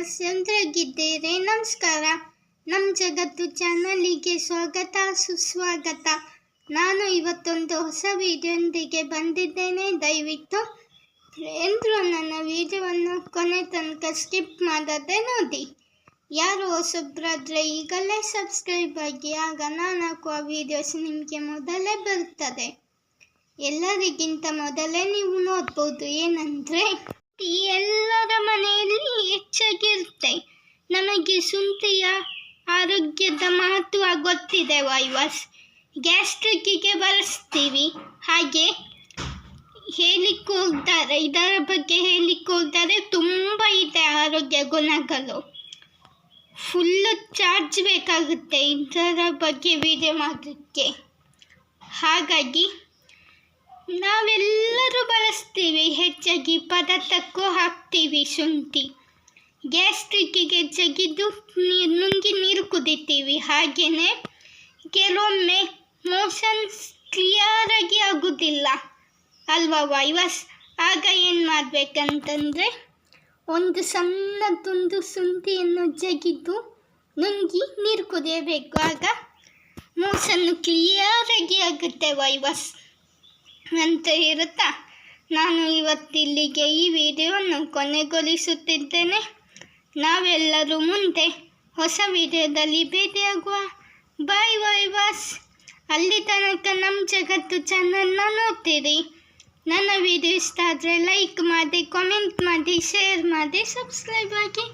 ಎಂದ್ರಾಗಿದ್ದೀರಿ ನಮಸ್ಕಾರ. ನಮ್ಮ ಜಗತ್ತು ಚಾನಲಿಗೆ ಸ್ವಾಗತ, ಸುಸ್ವಾಗತ. ನಾನು ಇವತ್ತೊಂದು ಹೊಸ ವೀಡಿಯೊಂದಿಗೆ ಬಂದಿದ್ದೇನೆ. ದಯವಿಟ್ಟು ಎಲ್ಲರೂ ನನ್ನ ವಿಡಿಯೋವನ್ನು ಕೊನೆ ತನಕ ಸ್ಕಿಪ್ ಮಾಡದೆ ನೋಡಿ. ಯಾರು ಹೊಸಬ್ರಾದರೆ ಈಗಲೇ ಸಬ್ಸ್ಕ್ರೈಬ್ ಆಗಿ, ಆಗ ನಾನು ಹಾಕುವ ವಿಡಿಯೋಸ್ ನಿಮಗೆ ಮೊದಲೇ ಬರುತ್ತದೆ. ಎಲ್ಲರಿಗಿಂತ ಮೊದಲೇ ನೀವು ನೋಡ್ಬೋದು. ಏನಂದರೆ ಎಲ್ಲರ ಮನೆಯಲ್ಲಿ ನಮಗೆ ಶುಂಠಿಯ ಆರೋಗ್ಯದ ಮಹತ್ವ ಗೊತ್ತಿದೆ, ವೈವಸ್. ಗ್ಯಾಸ್ಟ್ರಿಕ್ಕಿಗೆ ಬಳಸ್ತೀವಿ. ಹಾಗೆ ಹೇಳಿಕ್ಕೆ ಹೋಗ್ತಾರೆ ಇದರ ಬಗ್ಗೆ ಹೇಳಿಕ್ಕೆ ಹೋಗ್ತಾರೆ ತುಂಬ ಇದೆ ಆರೋಗ್ಯ ಗುಣಗಳು. ಫುಲ್ಲು ಚಾರ್ಜ್ ಬೇಕಾಗುತ್ತೆ ಇದರ ಬಗ್ಗೆ ವಿಡಿಯೋ ಮಾಡೋಕ್ಕೆ. ಹಾಗಾಗಿ, ನಾವೆಲ್ಲರೂ ಬಳಸ್ತೀವಿ, ಹೆಚ್ಚಾಗಿ ಪದಾರ್ಥಕ್ಕೂ ಹಾಕ್ತೀವಿ ಶುಂಠಿ. ಗ್ಯಾಸ್ಟ್ರಿಕ್ಕಿಗೆ ಜಗಿದು ನೀರು ನುಂಗಿ ನೀರು ಕುದಿತೀವಿ ಹಾಗೆಯೇ ಕೆಲವೊಮ್ಮೆ ಮೋಷನ್ಸ್ ಕ್ಲಿಯರಾಗಿ ಆಗೋದಿಲ್ಲ ಅಲ್ವಾ ವೈವಸ್? ಆಗ ಏನು ಮಾಡಬೇಕಂತಂದರೆ ಒಂದು ಸಣ್ಣ ತುಂಡು ಶುಂಠಿಯನ್ನು ಜಗಿದು ನುಂಗಿ ನೀರು ಕುದಿಯಬೇಕು ಆಗ ಮೋಸನ್ನು ಕ್ಲಿಯರಾಗಿ ಆಗುತ್ತೆ ವೈವಸ್. ಅಂತ ಇರುತ್ತಾ ನಾನು ಇವತ್ತಿಲ್ಲಿಗೆ ಈ ವಿಡಿಯೋವನ್ನು ಕೊನೆಗೊಳಿಸುತ್ತಿದ್ದೇನೆ. ನಾವೆಲ್ಲರೂ ಮುಂದೆ ಹೊಸ ವಿಡಿಯೋದಲ್ಲಿ ಭೇಟಿಯಾಗುವ. Bye boss. ಅಲ್ಲಿ ತನಕ ನಮ್ಮ ಜಗತ್ತು ಚಾನಲ್ನ ನೋಡ್ತೀರಿ. ನನ್ನ ವಿಡಿಯೋ ಇಷ್ಟ ಆದರೆ ಲೈಕ್ ಮಾಡಿ ಕಾಮೆಂಟ್ ಮಾಡಿ ಶೇರ್ ಮಾಡಿ ಸಬ್ಸ್ಕ್ರೈಬ್ ಆಗಿ.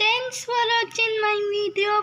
Thanks for watching my video